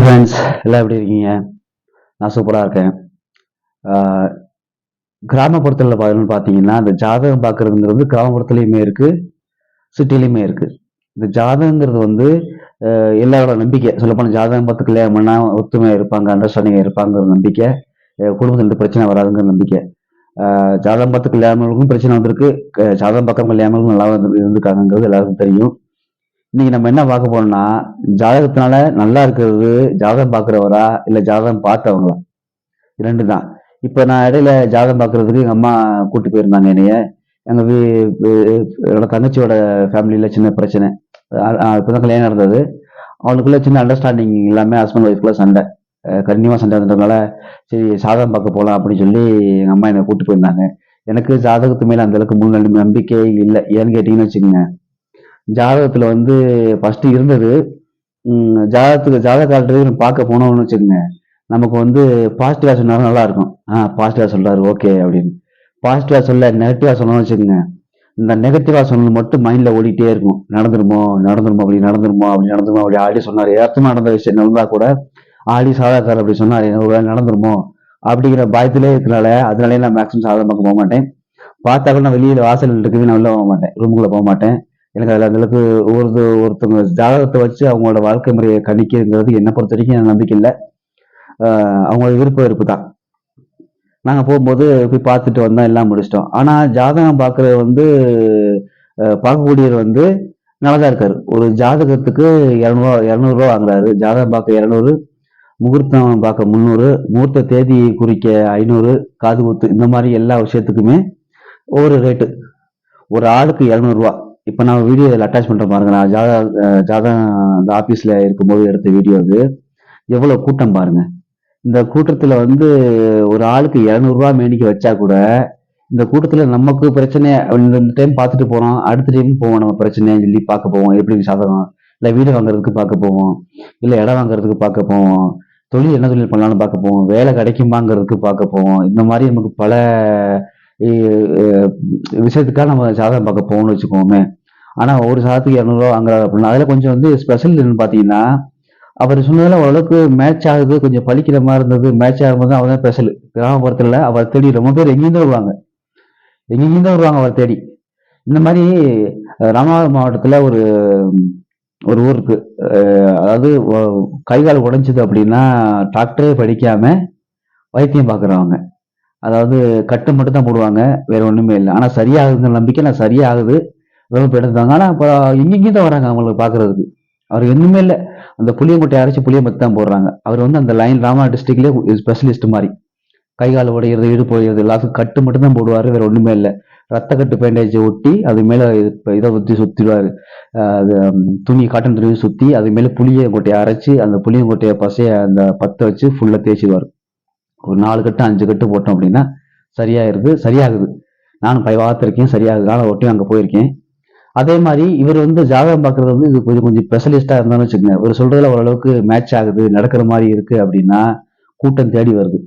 Hi friends எல்லாம் எப்படி இருக்கீங்க? நான் சூப்பராக இருக்கேன். கிராமப்புறத்தில் பார்த்தீங்கன்னு பார்த்தீங்கன்னா இந்த ஜாதகம் பார்க்குறதுங்கிறது வந்து கிராமப்புறத்துலேயுமே இருக்குது சிட்டிலையுமே இருக்குது இந்த ஜாதகங்கிறது வந்து எல்லாரோட நம்பிக்கை. சொல்லப்போனால் ஜாதகம் பார்த்து கல்யாணம் பண்ணால் ஒத்துமையாக இருப்பாங்க அண்டர்ஸ்டாண்டிங்காக இருப்பாங்கிற நம்பிக்கை. குடும்பத்தில் குடும்பத்துல எந்த பிரச்சனை வராதுங்கிற நம்பிக்கை. ஜாதகம் பார்த்து கல்யாணங்களுக்கும் பிரச்சனை வந்திருக்கு. ஜாதகம் பார்க்காம கல்யாணங்களும் நல்லா இருந்திருக்காங்கிறது எல்லாருக்கும் தெரியும். இன்னைக்கு நம்ம என்ன பார்க்க போறோம்னா ஜாதகத்தினால நல்லா இருக்கிறது ஜாதகம் பார்க்குறவரா இல்லை ஜாதகம் பார்த்தவங்களா? ரெண்டு தான். இப்போ நான் இடையில ஜாதகம் பார்க்கறதுக்கு எங்கள் அம்மா கூட்டி போயிருந்தாங்க என்னைய. எங்கள் வீ என்னோட தங்கச்சியோட ஃபேமிலியில் சின்ன பிரச்சனை. இப்போ தான் கல்யாணம் நடந்தது. அவங்களுக்குள்ள சின்ன அண்டர்ஸ்டாண்டிங் எல்லாமே ஹஸ்பண்ட் ஒய்ஃப்குள்ள சண்டை. கண்டினியூவாக சண்டை இருந்ததுனால சரி ஜாதகம் பார்க்க போகலாம் அப்படின்னு சொல்லி எங்கள் அம்மா என்னை கூட்டி போயிருந்தாங்க. எனக்கு ஜாதகத்து மேலே அந்த அளவுக்கு நம்பிக்கை இல்லை. ஏன்னு கேட்டிங்கன்னு வச்சுக்கோங்க. ஜாதகத்தில் வந்து ஃபஸ்ட்டு இருந்தது. ஜாதகத்துக்கு ஜாதக பார்க்க போனோம்னு வச்சுக்கோங்க. நமக்கு வந்து பாசிட்டிவாக சொன்னாலும் நல்லா இருக்கும் ஆ பாசிட்டிவாக சொல்கிறாரு ஓகே அப்படின்னு பாசிட்டிவாக சொல்ல நெகட்டிவாக சொன்னோம்னு வச்சுக்கோங்க. இந்த நெகட்டிவாக சொன்னது மட்டும் மைண்டில் ஓடிட்டே இருக்கும். நடந்துருமோ நடந்துருமோ அப்படி நடந்துருமோ அப்படி நடந்துருமோ அப்படி ஆடி சொன்னார். ஏத்தமா நடந்த விஷயம் நடந்தா கூட ஆடி சாதாக்கார் அப்படி சொன்னார். ஒரு வேளை நடந்துருமோ அப்படிங்கிற பயத்திலே இருக்கிறனால அதனாலே நான் மேக்ஸிமம் சாதகமாக போக மாட்டேன். பார்த்தா கூட நான் வெளியில் வாசல் இருக்குது நான் உள்ள போக மாட்டேன். ரூமுக்குள்ளே போக மாட்டேன். எனக்கு அதில் அந்தளவுக்கு ஒரு ஒருத்தவங்க ஜாதகத்தை வச்சு அவங்களோட வாழ்க்கை முறையை கணிக்கிறதுங்கிறது என்னை பொறுத்த வரைக்கும் எனக்கு நம்பிக்கை இல்லை. அவங்களோட விருப்ப வெறுப்பு தான் நாங்கள் போகும்போது போய் பார்த்துட்டு வந்தோம் எல்லாம் முடிச்சிட்டோம். ஆனால் ஜாதகம் பார்க்குறது வந்து பார்க்கக்கூடியவர் வந்து நல்லா தான் இருக்காரு. ஒரு ஜாதகத்துக்கு இரநூறுவா இரநூறுவா வாங்குறாரு. ஜாதகம் பார்க்க இரநூறு முகூர்த்தம் பார்க்க முந்நூறு முகூர்த்த தேதி குறிக்க ஐநூறு காது குத்து இந்த மாதிரி எல்லா விஷயத்துக்குமே ஒவ்வொரு ரேட்டு ஒரு ஆளுக்கு இரநூறுவா இப்போ நான் வீடியோ இதில் அட்டாச் பண்ணுறேன் பாருங்க. நான் ஜாதா அஹ் இந்த அந்த ஆஃபீஸில் இருக்கும்போது எடுத்த வீடியோ அது. எவ்வளோ கூட்டம் பாருங்க. இந்த கூட்டத்தில் வந்து ஒரு ஆளுக்கு இரநூறுவா மேனிக்கு வச்சா கூட இந்த கூட்டத்தில் நமக்கு பிரச்சனை இந்த டைம் பார்த்துட்டு போகிறோம் அடுத்த டைம் போவோம் நம்ம பிரச்சனைன்னு சொல்லி பார்க்க போவோம். எப்படி சாதகம் இல்லை வீடு வாங்குறதுக்கு பார்க்க போவோம். இல்லை இடம் வாங்குறதுக்கு பார்க்க போவோம். தொழில் என்ன தொழில் பண்ணலாம்னு பார்க்க போவோம். வேலை கிடைக்குமாங்கிறதுக்கு பார்க்க போவோம். இந்த மாதிரி நமக்கு பல விஷயத்துக்காக நம்ம சாதகம் பார்க்க போவோம்னு வச்சுக்கோமே. ஆனால் ஒரு சாதத்துக்கு இரநூறுவா வாங்குறாரு அப்படின்னா அதில் கொஞ்சம் வந்து ஸ்பெஷல் பார்த்தீங்கன்னா அவர் சொன்னதில் ஓரளவுக்கு மேட்ச் ஆகுது கொஞ்சம் பழிக்கிற மாதிரி இருந்தது மேட்ச் ஆகும்போது அவர் தான் ஸ்பெஷல் கிராமப்புறத்தில் அவர் தேடி ரொம்ப பேர் எங்கேருந்து வருவாங்க. எங்கேருந்து வருவாங்க அவர் தேடி. இந்த மாதிரி ராமநாதபுரம் மாவட்டத்தில் ஒரு ஒரு ஊருக்கு அதாவது கைகால் கை கால் உடைஞ்சது அப்படின்னா டாக்டரே படிக்காம வைத்தியம் பார்க்குறவங்க அதாவது கட்டு மட்டும் தான் போடுவாங்க வேற ஒன்றுமே இல்லை. ஆனால் சரியாகுதுங்கிற நம்பிக்கை நான் சரியாகுது. ரொம்ப பேர் இருந்தாங்க ஆனா இப்போ எங்கெங்கேயும் தான் வராங்க அவங்களுக்கு பார்க்கறதுக்கு அவர் ஒன்றுமே இல்லை. அந்த புளியங்கொட்டையை அரைச்சி புளியம்பத்து தான் போடுறாங்க. அவர் வந்து அந்த லைன் ராமா டிஸ்ட்ரிக்ட்லேயே ஸ்பெஷலிஸ்ட் மாதிரி. கை கால் உடையிறது இடு போயிடுறது எல்லாத்துக்கும் கட்டு மட்டும் தான் போடுவார். வேற ஒன்றுமே இல்லை. ரத்த கட்டு பேண்டேஜ் ஒட்டி அது மேலே இது- இதை ஊற்றி சுற்றிடுவார் அது துணி காட்டன் துணியை சுற்றி அது மேலே புளியங்கொட்டையை அரைச்சி அந்த புளியங்கொட்டையை பசைய அந்த பற்ற வச்சு ஃபுல்லாக தேய்ச்சிடுவார். ஒரு நாலு கட்டு அஞ்சு கட்டு போட்டோம் அப்படின்னா சரியாயிருது சரியாகுது. நானும் பை பார்த்துருக்கேன் சரியாகுது. நானும் ஒட்டியும் அங்கே போயிருக்கேன். அதே மாதிரி இவர் வந்து ஜாதகம் பார்க்கறது வந்து இது கொஞ்சம் கொஞ்சம் ஸ்பெஷலிஸ்டாக இருந்தாலும் வச்சுக்கோங்க. இவர் சொல்றதுல ஓரளவுக்கு மேட்ச் ஆகுது நடக்கிற மாதிரி இருக்கு அப்படின்னா கூட்டம் தேடி வருது.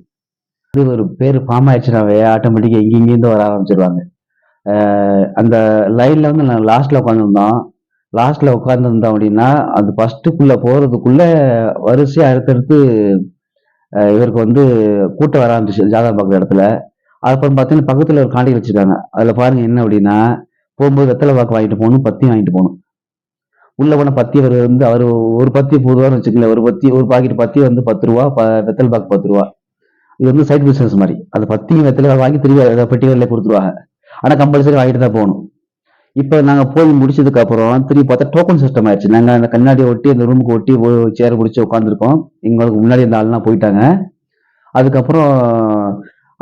இது ஒரு பேர் ஃபார்ம் ஆயிடுச்சுனாவே ஆட்டோமேட்டிக்காக இங்கேருந்து வர ஆரம்பிச்சிருவாங்க. அந்த லைன்ல வந்து நான் லாஸ்ட்ல உட்காந்துருந்தோம் லாஸ்ட்ல உட்காந்துருந்தோம் அப்படின்னா அது ஃபர்ஸ்ட்டுக்குள்ள போறதுக்குள்ள வரிசையாக அடுத்தடுத்து இவருக்கு வந்து கூட்டம் வர ஆரம்பிச்சு ஜாதகம் பார்க்குற இடத்துல. அப்புறம் பார்த்தீங்கன்னா பக்கத்தில் ஒரு காண்டி வச்சுருக்காங்க. அதில் பாருங்கள் என்ன அப்படின்னா போகும்போது வெத்தலை பாக்கு வாங்கிட்டு போகணும் பத்தியும் வாங்கிட்டு போகணும். உள்ள போன பத்தி அவர் வந்து அவர் ஒரு பத்தி போதுவான்னு வச்சுக்கோங்களேன். ஒரு பத்தி ஒரு பாக்கெட் பத்தி வந்து பத்து ரூபா வெத்தல் வெத்தலை பாக்கு பத்து ரூபா. இது வந்து சைட் பிசினஸ் மாதிரி. அந்த பத்தியும் வெத்தலை வாங்கி திரும்பி அதை பெட்டிகளில் கொடுத்துருவாங்க. ஆனால் கம்பல்சரி வாங்கிட்டு தான் போகணும். இப்போ நாங்கள் போய் முடிச்சதுக்கு அப்புறம் திரும்பி பார்த்தா டோக்கன் சிஸ்டம் ஆயிடுச்சு. நாங்கள் அந்த கண்ணாடியை ஒட்டி அந்த ரூமுக்கு ஒட்டி சேர் பிடிச்சி உட்காந்துருக்கோம் எங்களுக்கு முன்னாடி இந்த ஆள்லாம் போயிட்டாங்க. அதுக்கப்புறம்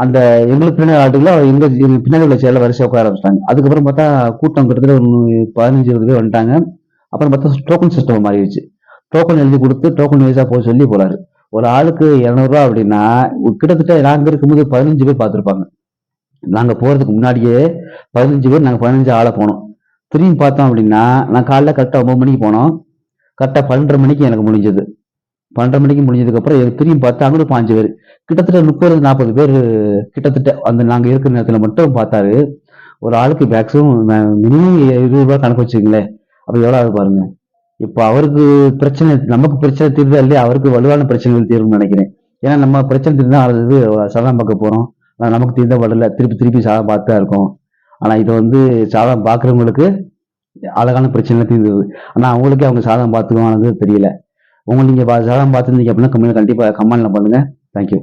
அந்த எங்களுக்கு பின்னாடி ஆட்டுல எங்க பின்னாடி உள்ள சேர்ல வரிசையாக உட்கார ஆரம்பிச்சிட்டாங்க அதுக்கப்புறம் பார்த்தா கூட்டம் கிட்டத்தட்ட ஒரு பதினஞ்சு இருபது பேர் வந்துட்டாங்க. அப்புறம் பார்த்தா டோக்கன் சிஸ்டம் மாறிடுச்சு. டோக்கன் எழுதி கொடுத்து டோக்கன் வைஸா போக சொல்லி போறாரு. ஒரு ஆளுக்கு இரநூறுவா அப்படின்னா கிட்டத்தட்ட நாங்க இருக்கும்போது பதினஞ்சு பேர் பார்த்துருப்பாங்க. நாங்க போறதுக்கு முன்னாடியே பதினஞ்சு பேர் நாங்க பதினஞ்சு ஆளை போனோம். திரும்பி பார்த்தோம் அப்படின்னா நான் காலைல கரெக்டாக ஒன்பது மணிக்கு போனோம். கரெக்டாக பன்னெண்டரை மணிக்கு எனக்கு முடிஞ்சது. பன்னெண்டு மணிக்கு முடிஞ்சதுக்கப்புறம் திரும்பி பார்த்தா அங்கே பாஞ்சு பேர். கிட்டத்தட்ட முப்பது நாற்பது பேர் கிட்டத்தட்ட அந்த நாங்கள் இருக்கிற நேரத்தில் மட்டும் பார்த்தாரு. ஒரு ஆளுக்கு மேக்ஸிமம் மினிமம் இருபது ரூபா கணக்கு வச்சுங்களேன் அப்போ எவ்வளோ ஆகுது பாருங்க. இப்போ அவருக்கு பிரச்சனை நமக்கு பிரச்சனை தீர்ந்தா இல்லையா? அவருக்கு வலுவான பிரச்சனைகள் தீரும்னு நினைக்கிறேன். ஏன்னா நம்ம பிரச்சனை தீர்ந்தா அது சாதம் பார்க்க போகிறோம் ஆனால் நமக்கு தீர்ந்த வரல திருப்பி திருப்பி சாதம் பார்த்து தான் இருக்கும். ஆனால் இதை வந்து சாதம் பார்க்குறவங்களுக்கு அழகான பிரச்சனை தீர்ந்தது. ஆனால் அவங்களுக்கே அவங்க சாதம் பார்த்துக்குவானது தெரியல. உங்களுக்கு நீங்கள் ஜாதகம் பார்த்துருந்தீங்க அப்படின்னா கம்மியில் கண்டிப்பாக கமெண்ட்ல பண்ணுங்கள் தேங்க்யூ